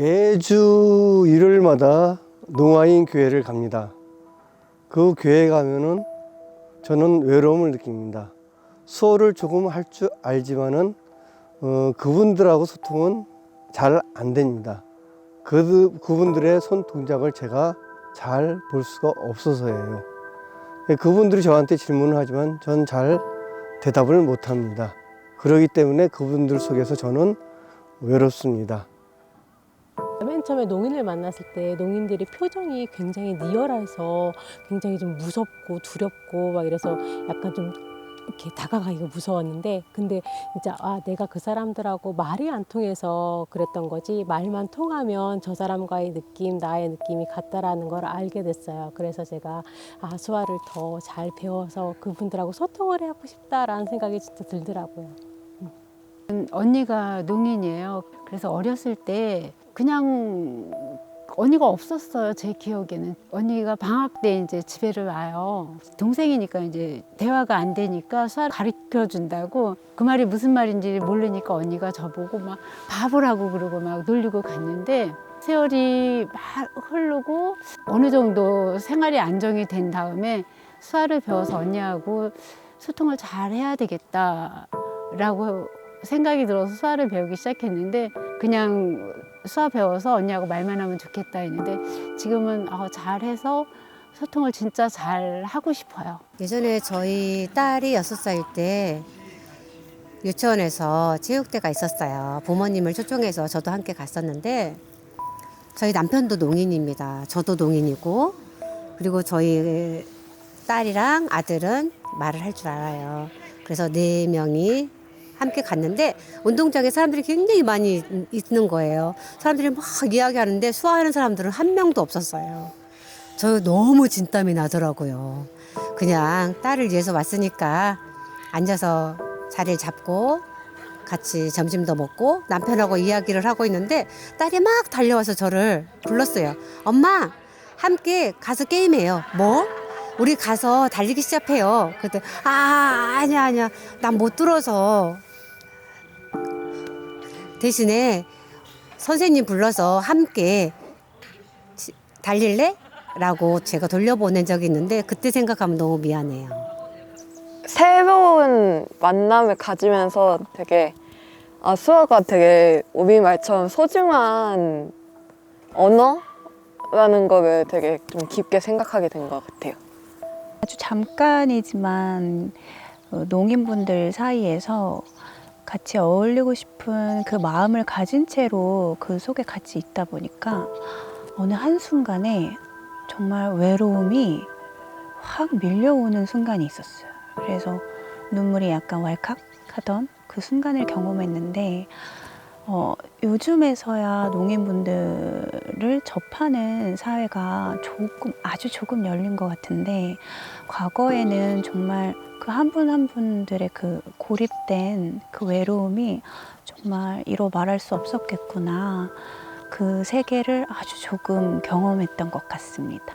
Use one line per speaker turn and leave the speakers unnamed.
매주 일요일마다 농아인 교회를 갑니다. 그 교회 가면은 저는 외로움을 느낍니다. 수어를 조금 할 줄 알지만은 어, 그분들하고 소통은 잘 안 됩니다. 그, 그분들의 손 동작을 제가 잘 볼 수가 없어서예요. 예, 그분들이 저한테 질문을 하지만 전 잘 대답을 못 합니다. 그러기 때문에 그분들 속에서 저는 외롭습니다.
맨 처음에 농인을 만났을 때 농인들의 표정이 굉장히 리얼해서 굉장히 좀 무섭고 두렵고 막 이래서 약간 좀 이렇게 다가가기가 무서웠는데 근데 진짜 아 내가 그 사람들하고 말이 안 통해서 그랬던 거지 말만 통하면 저 사람과의 느낌 나의 느낌이 같다라는 걸 알게 됐어요 그래서 제가 아 수화를 더 잘 배워서 그분들하고 소통을 하고 싶다라는 생각이 진짜 들더라고요.
언니가 농인이에요. 그래서 어렸을 때 그냥 언니가 없었어요. 제 기억에는 언니가 방학 때 이제 집에를 와요. 동생이니까 이제 대화가 안 되니까 수화를 가르쳐 준다고 그 말이 무슨 말인지 모르니까 언니가 저보고 막 바보라고 그러고 막 놀리고 갔는데 세월이 막 흐르고 어느 정도 생활이 안정이 된 다음에 수화를 배워서 언니하고 소통을 잘 해야 되겠다라고 생각이 들어서 수화를 배우기 시작했는데 그냥 수화 배워서 언니하고 말만 하면 좋겠다 했는데 지금은 어, 잘해서 소통을 진짜 잘 하고 싶어요.
예전에 저희 딸이 여섯 살일 때 유치원에서 체육대가 있었어요. 부모님을 초청해서 저도 함께 갔었는데 저희 남편도 농인입니다. 저도 농인이고 그리고 저희 딸이랑 아들은 말을 할 줄 알아요. 그래서 네 명이 함께 갔는데 운동장에 사람들이 굉장히 많이 있는 거예요. 사람들이 막 이야기하는데 수화하는 사람들은 한 명도 없었어요. 저 너무 진땀이 나더라고요. 그냥 딸을 위해서 왔으니까 앉아서 자리를 잡고 같이 점심도 먹고 남편하고 이야기를 하고 있는데 딸이 막 달려와서 저를 불렀어요. 엄마, 함께 가서 게임해요. 뭐? 우리 가서 달리기 시작해요. 그때 아 아니야 아니야 난 못 들어서 대신에 선생님 불러서 함께 지- 달릴래? 라고 제가 돌려보낸 적이 있는데 그때 생각하면 너무 미안해요.
새로운 만남을 가지면서 되게 아 수아가 되게 우리말처럼 소중한 언어라는 거를 되게 좀 깊게 생각하게 된 것 같아요.
아주 잠깐이지만 어, 농인분들 사이에서 같이 어울리고 싶은 그 마음을 가진 채로 그 속에 같이 있다 보니까 어느 한순간에 정말 외로움이 확 밀려오는 순간이 있었어요. 그래서 눈물이 약간 왈칵 하던 그 순간을 경험했는데 어, 요즘에서야 농인분들을 접하는 사회가 조금 아주 조금 열린 것 같은데 과거에는 정말 그 한 분 한 분들의 그 고립된 그 외로움이 정말 이로 말할 수 없었겠구나 그 세계를 아주 조금 경험했던 것 같습니다.